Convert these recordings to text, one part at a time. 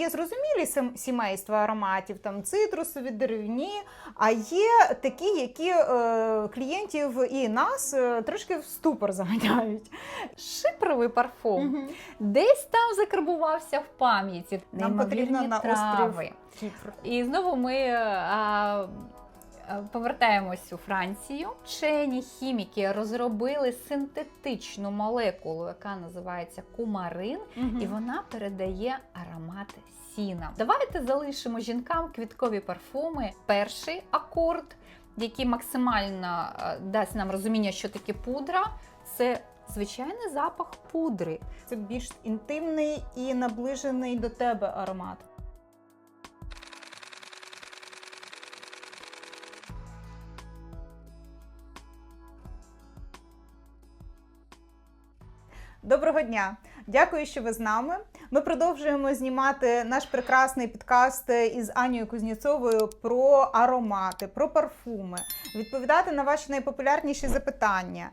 є зрозумілі сімейства ароматів, там цитрусові, деревні, а є такі, які е, клієнтів і нас е, трошки в ступор заганяють. Шипровий парфум десь там закарбувався в пам'яті. Нам потрібно на трави. острів Кіпр. І знову ми а, а, повертаємось у Францію. Вчені хіміки розробили синтетичну молекулу, яка називається кумарин, і вона передає аромат сіна. Давайте залишимо жінкам квіткові парфуми. Перший акорд, який максимально е, дасть нам розуміння, що таке пудра, це звичайний запах пудри. Це більш інтимний і наближений до тебе аромат. Доброго дня! Дякую, що ви з нами. Ми продовжуємо знімати наш прекрасний підкаст із Анією Кузнєцовою про аромати, про парфуми, відповідати на ваші найпопулярніші запитання.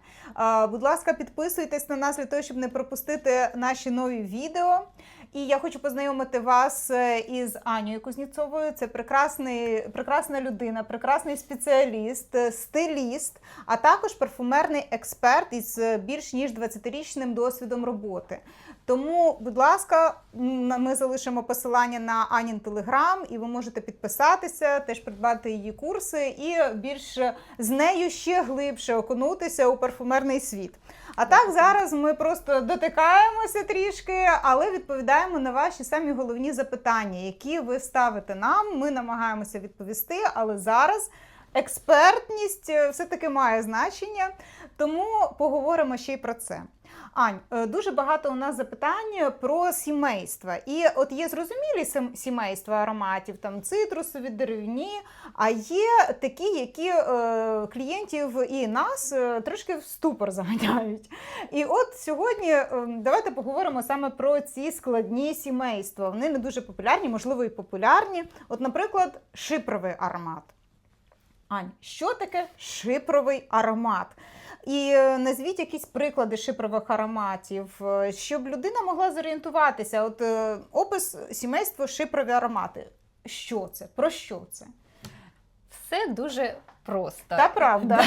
Будь ласка, підписуйтесь на нас для того, щоб не пропустити наші нові відео. І я хочу познайомити вас е, із Анією Кузнєцовою. Це прекрасний, прекрасна людина, прекрасний спеціаліст, е, стиліст, а також парфумерний експерт із е, більш ніж 20-річним досвідом роботи. Тому, будь ласка, ми залишимо посилання на Анін Телеграм, і ви можете підписатися, теж придбати її курси і більш з нею ще глибше окунутися у парфумерний світ. А так зараз ми просто дотикаємося трішки, але відповідаємо на ваші самі головні запитання, які ви ставите нам. Ми намагаємося відповісти, але зараз експертність е, все-таки має значення, тому поговоримо ще й про це. Ань, е, дуже багато у нас запитань про сімейства. І от є зрозумілі сімейства ароматів, там цитрусові, деревні, а є такі, які е, клієнтів і нас е, трошки в ступор заганяють. І от сьогодні е, давайте поговоримо саме про ці складні сімейства. Вони не дуже популярні, можливо, і популярні. От, наприклад, шипровий аромат. Ань, що таке шипровий аромат? І е, назвіть якісь приклади шипрових ароматів, е, щоб людина могла зорієнтуватися. От е, опис сімейства шипрові аромати. Що це? Про що це? Все дуже просто. Та правда.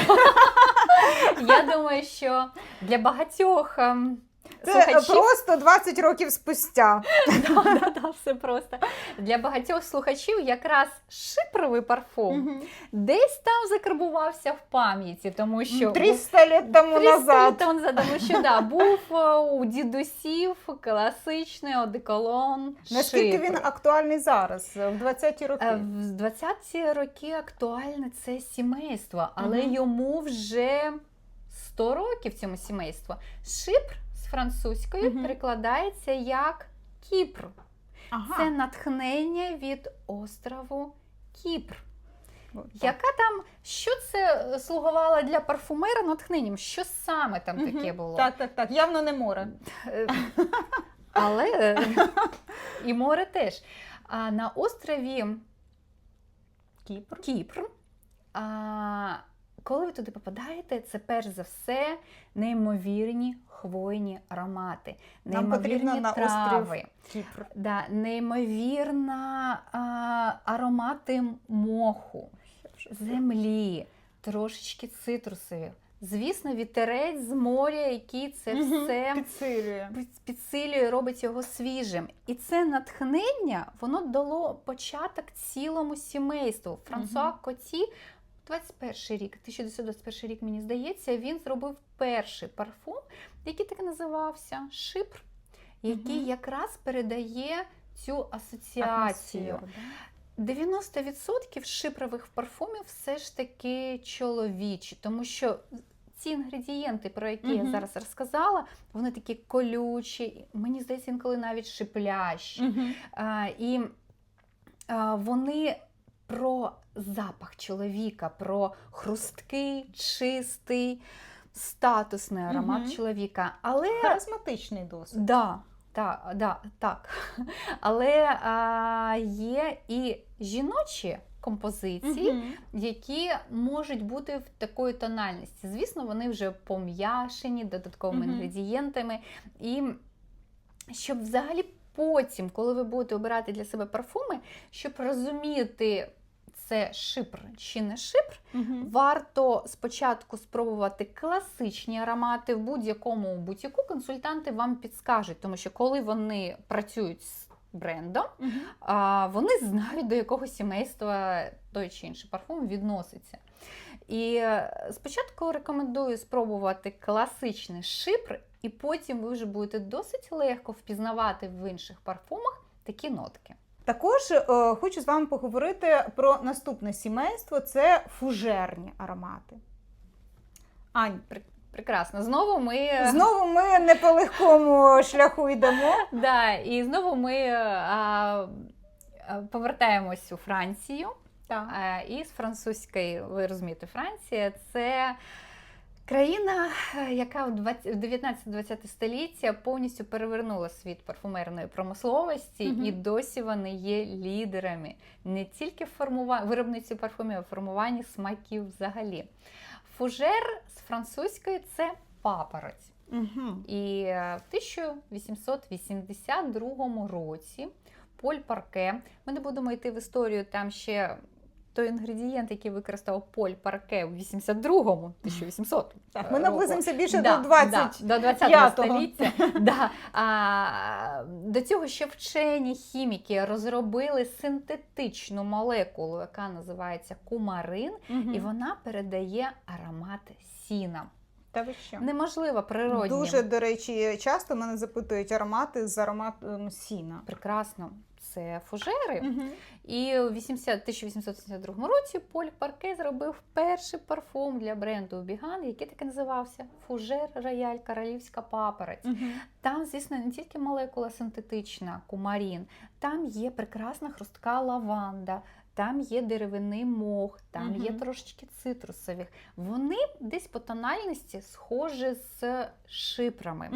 Я думаю, що для багатьох ем, Це слухачів просто 20 років спустя. да, да, да, все просто. Для багатьох слухачів якраз шипровий парфум десь там закарбувався в пам'яті, тому що 300 літ тому 300 назад. тому назад, тому що да, був е, у дідусів класичний одеколон. Наскільки Шипр. він актуальний зараз, в 20-ті роки? Е, В 20-ті роки актуальне це сімейство, але Мгм. йому вже 100 років цьому сімейству. Шипр французької Мгм. перекладається як Кіпр. Ага. Це натхнення від острову Кіпр. От. Яка там, що це слугувало для парфумера натхненням? Що саме там Мгм. таке було? Так, так, так. Явно не море. Але і море теж. А на острові Кіпр. Кіпр. А, коли ви туди попадаєте, це перш за все неймовірні хвойні аромати, Нам неймовірні потрібно на трави, острів Кіпр. да, неймовірна а, аромати моху, землі, трошечки цитрусові. Звісно, вітерець з моря, який це все Підсилює. підсилює, робить його свіжим. І це натхнення воно дало початок цілому сімейству. Франсуа. Коті, 21 рік, 1921 рік, мені здається, він зробив перший парфум, який так і називався Шипр, який Мгм. якраз передає цю асоціацію. Атмосферу, да? 90% шипрових парфумів все ж таки чоловічі, тому що ці інгредієнти, про які я зараз розказала, вони такі колючі, мені здається, інколи навіть шиплящі. Мгм. А, і а, вони про запах чоловіка, про хрусткий, чистий, статусний аромат Мгм. чоловіка. Але Харизматичний досить. Да, та, да, так. Але а, є і жіночі композиції, Мгм. які можуть бути в такої тональності. Звісно, вони вже пом'яшені додатковими Мгм. інгредієнтами. І щоб взагалі потім, коли ви будете обирати для себе парфуми, щоб розуміти, це шипр чи не шипр, Мгм. варто спочатку спробувати класичні аромати в будь-якому бутіку. Консультанти вам підскажуть, тому що коли вони працюють з брендом, а, вони знають, до якого сімейства той чи інший парфум відноситься. І е, спочатку рекомендую спробувати класичний шипр, і потім ви вже будете досить легко впізнавати в інших парфумах такі нотки. Також е, хочу з вами поговорити про наступне сімейство це фужерні аромати. Ань, Прекрасно. Знову ми е, знову ми не по легкому шляху йдемо. да, і знову ми е, а, а, повертаємось у Францію. Так. Е, І з французької, ви розумієте, Франція це країна, е, яка в 19-20 століття повністю перевернула світ парфумерної промисловості, Мгм. і досі вони є лідерами не тільки в формува... виробництві парфумів, а формуванні смаків взагалі. Фужер з французької це папороть. Угу. І е, в 1882 році Поль Парке, ми не будемо йти в історію, там ще той інгредієнт, який використав Поль Парке у 82-му, 1800 Так, ми наблизимося більше Да, до 20. да, до 20 п'ятого. століття. да. а, до цього ще вчені хіміки розробили синтетичну молекулу, яка називається кумарин, угу. і вона передає аромат сіна. Та ви що? Неможливо природнім. Дуже, до речі, часто мене запитують аромати з ароматом сіна. прекрасно. Це фужери. Угу. І 80 1882 році Поль Парке зробив перший парфум для бренду Біган, який так і називався Фужер Рояль Королівська папороть. Там, звісно, не тільки молекула синтетична, кумарін, там є прекрасна хрустка лаванда, там є деревинний мох, там є трошечки цитрусових. Вони десь по тональності схожі з шипрами.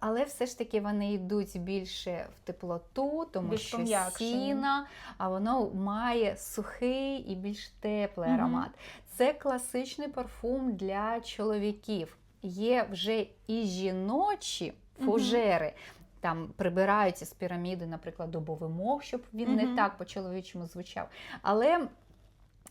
Але все ж таки вони йдуть більше в теплоту, тому Більш що сіна, а воно має сухий і більш теплий аромат. Це класичний парфум для чоловіків. Є вже і жіночі фужери. Там прибираються з піраміди, наприклад, дубовий мох, щоб він не так по-чоловічому звучав. Але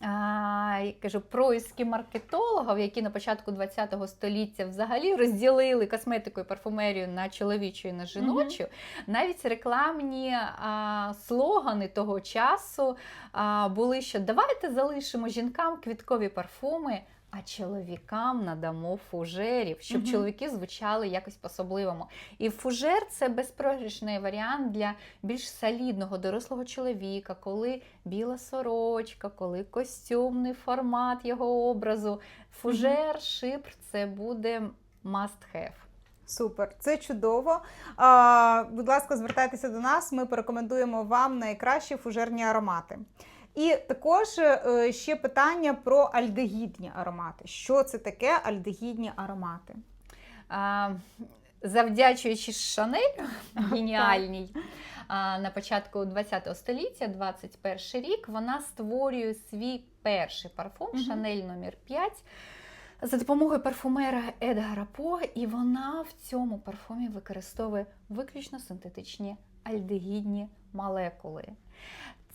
а, я кажу, происки маркетологів, які на початку ХХ століття взагалі розділили косметику і парфумерію на чоловічу і на жіночу. Навіть рекламні а, слогани того часу а, були, що давайте залишимо жінкам квіткові парфуми. А чоловікам надамо фужерів, щоб Мгм. чоловіки звучали якось по-особливому. І фужер це безпрограшний варіант для більш солідного дорослого чоловіка, коли біла сорочка, коли костюмний формат його образу. Фужер, шипр це буде must have. Супер, це чудово. А, будь ласка, звертайтеся до нас. Ми порекомендуємо вам найкращі фужерні аромати. І також е, ще питання про альдегідні аромати. Що це таке альдегідні аромати? А, завдячуючи Шанель геніальній. На початку ХХ століття, 21 рік, вона створює свій перший парфум. Шанель номер 5 за допомогою парфумера Едгара По, і вона в цьому парфумі використовує виключно синтетичні альдегідні молекули.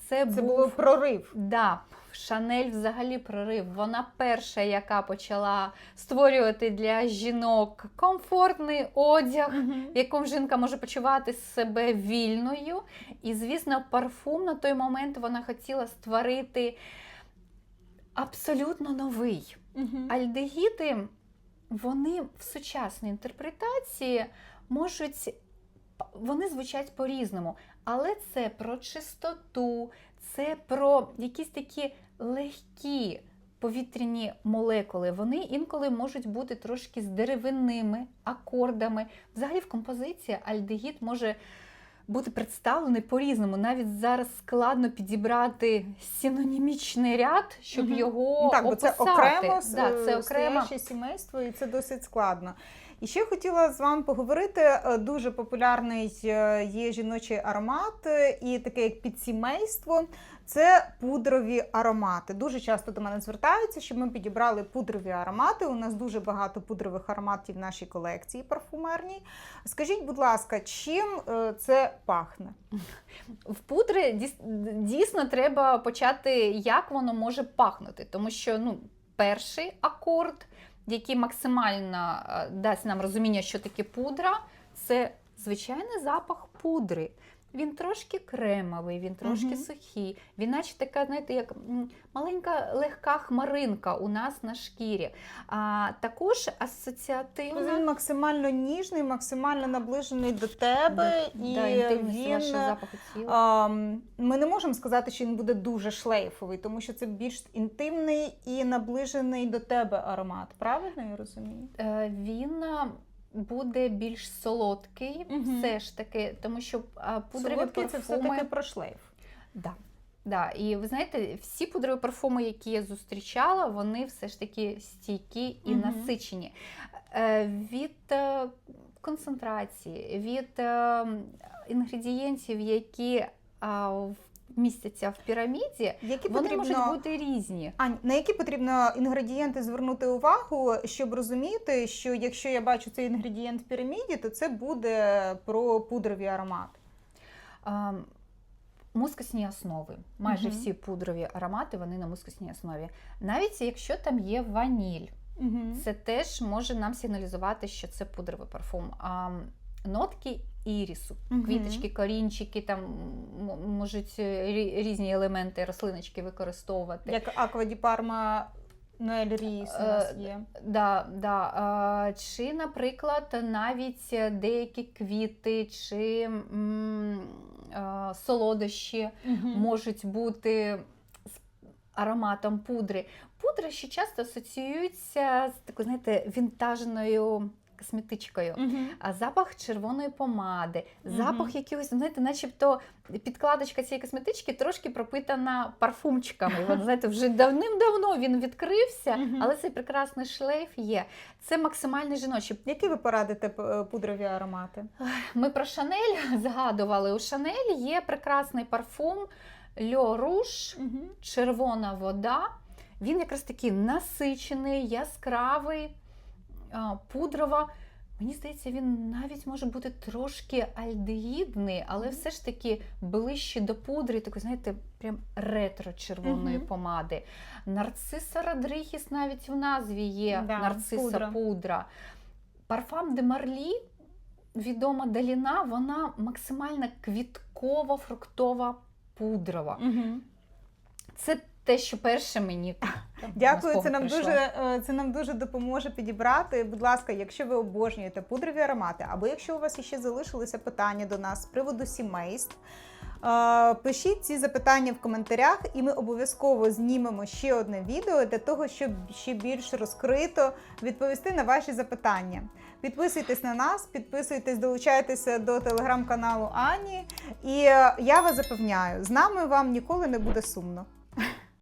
Це, Це був було прорив. Да, Шанель взагалі прорив. Вона перша, яка почала створювати для жінок комфортний одяг, в якому жінка може почувати себе вільною. І, звісно, парфум на той момент вона хотіла створити абсолютно новий. Мгм. Альдегіди, вони в сучасній інтерпретації можуть. Вони звучать по-різному, але це про чистоту, це про якісь такі легкі повітряні молекули. Вони інколи можуть бути трошки з деревинними акордами. Взагалі в композиції альдегід може бути представлений по-різному. Навіть зараз складно підібрати синонімічний ряд, щоб угу. його Ну, так, бо це окремо да, це окремо. сімейство, і це досить складно. І ще хотіла з вами поговорити. е, Дуже популярний е, є жіночий аромат е, і таке як підсімейство. Це пудрові аромати. Дуже часто до мене звертаються, щоб ми підібрали пудрові аромати. У нас дуже багато пудрових ароматів в нашій колекції парфумерній. Скажіть, будь ласка, чим е, це пахне? В пудри дійсно треба почати, як воно може пахнути, тому що ну, перший акорд, який максимально е, дасть нам розуміння, що таке пудра, це звичайний запах пудри. Він трошки кремовий, він трошки Мгм. сухий. Він наче така, знаєте, як маленька легка хмаринка у нас на шкірі. А також асоціативна. Він максимально ніжний, максимально наближений до тебе, і да, він запаху тіла. Ми не можемо сказати, що він буде дуже шлейфовий, тому що це більш інтимний і наближений до тебе аромат. Правильно я розумію? Е, Він буде більш солодкий, Мгм. все ж таки, тому що пудрові Солодкий це все таки про шлейф. Да. Да. І ви знаєте, всі пудрові парфуми, які я зустрічала, вони все ж таки стійкі і Мгм. насичені. Е, Від е, концентрації, від е, інгредієнтів, які в- містяться в піраміді, Які вони потрібно... можуть бути різні. Ань, на які потрібно інгредієнти звернути увагу, щоб розуміти, що якщо я бачу цей інгредієнт в піраміді, то це буде про пудрові аромати. А, Мускусні основи. Майже Мгм. всі пудрові аромати вони на мускусній основі. Навіть якщо там є ваніль, Угу. це теж може нам сигналізувати, що це пудровий парфум. А, нотки ірісу, Мгм. квіточки, корінчики, там можуть е, різні елементи, рослиночки використовувати. Як Аква Ді Парма Ноель Ріс у нас Е, є. Да, да. Чи, наприклад, навіть деякі квіти чи м, солодощі можуть бути з ароматом пудри. Пудра ще часто асоціюється з такою, знаєте, вінтажною косметичкою. Мгм. А запах червоної помади, запах якогось, знаєте, начебто підкладочка цієї косметички трошки пропитана парфумчиками. От, знаєте, вже давним-давно він відкрився, Мгм. але цей прекрасний шлейф є. Це максимально жіночий. Які ви порадите пудрові аромати? Ми про Шанель згадували. У Шанель є прекрасний парфум Льо Руш, червона вода. Він якраз такий насичений, яскравий, пудрова. Мені здається, він навіть може бути трошки альдегідний, але все ж таки ближче до пудри, такої, знаєте, прям ретро червоної Мгм. помади. Нарциса Родрігіс навіть в назві є Да, нарциса пудра. пудра. Парфам де Марлі, відома Даліна, вона максимально квіткова-фруктова пудрова. Це те, що перше мені Дякую, це нам прийшло. дуже е, це нам дуже допоможе підібрати. Будь ласка, якщо ви обожнюєте пудрові аромати, або якщо у вас ще залишилися питання до нас з приводу сімейств. е, Пишіть ці запитання в коментарях, і ми обов'язково знімемо ще одне відео для того, щоб ще більш розкрито відповісти на ваші запитання. Підписуйтесь на нас, підписуйтесь, долучайтеся до телеграм-каналу Ані. І е, я вас запевняю, з нами вам ніколи не буде сумно.